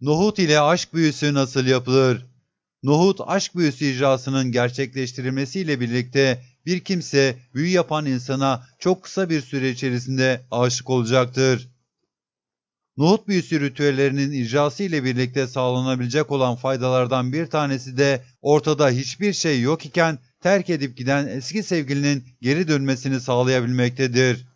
Nohut ile aşk büyüsü nasıl yapılır? Nohut aşk büyüsü icrasının gerçekleştirilmesiyle birlikte bir kimse büyü yapan insana çok kısa bir süre içerisinde aşık olacaktır. Nohut büyüsü ritüellerinin icrası ile birlikte sağlanabilecek olan faydalardan bir tanesi de ortada hiçbir şey yok iken terk edip giden eski sevgilinin geri dönmesini sağlayabilmektedir.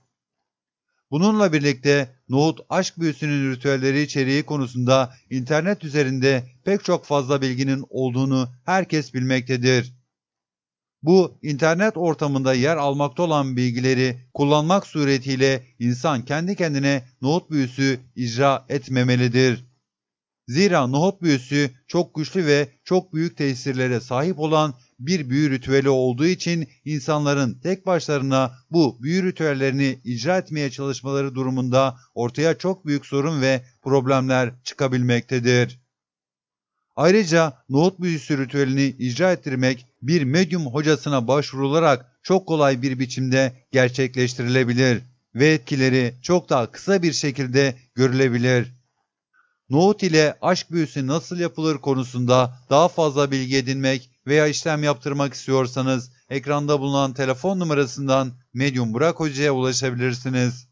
Bununla birlikte nohut aşk büyüsünün ritüelleri içeriği konusunda internet üzerinde pek çok fazla bilginin olduğunu herkes bilmektedir. Bu internet ortamında yer almakta olan bilgileri kullanmak suretiyle insan kendi kendine nohut büyüsü icra etmemelidir. Zira nohut büyüsü çok güçlü ve çok büyük tesirlere sahip olan bir büyü ritüeli olduğu için insanların tek başlarına bu büyü ritüellerini icra etmeye çalışmaları durumunda ortaya çok büyük sorun ve problemler çıkabilmektedir. Ayrıca nohut büyüsü ritüelini icra ettirmek bir medyum hocasına başvurularak çok kolay bir biçimde gerçekleştirilebilir ve etkileri çok daha kısa bir şekilde görülebilir. Nohut ile aşk büyüsü nasıl yapılır konusunda daha fazla bilgi edinmek veya işlem yaptırmak istiyorsanız ekranda bulunan telefon numarasından Medium Burak Hoca'ya ulaşabilirsiniz.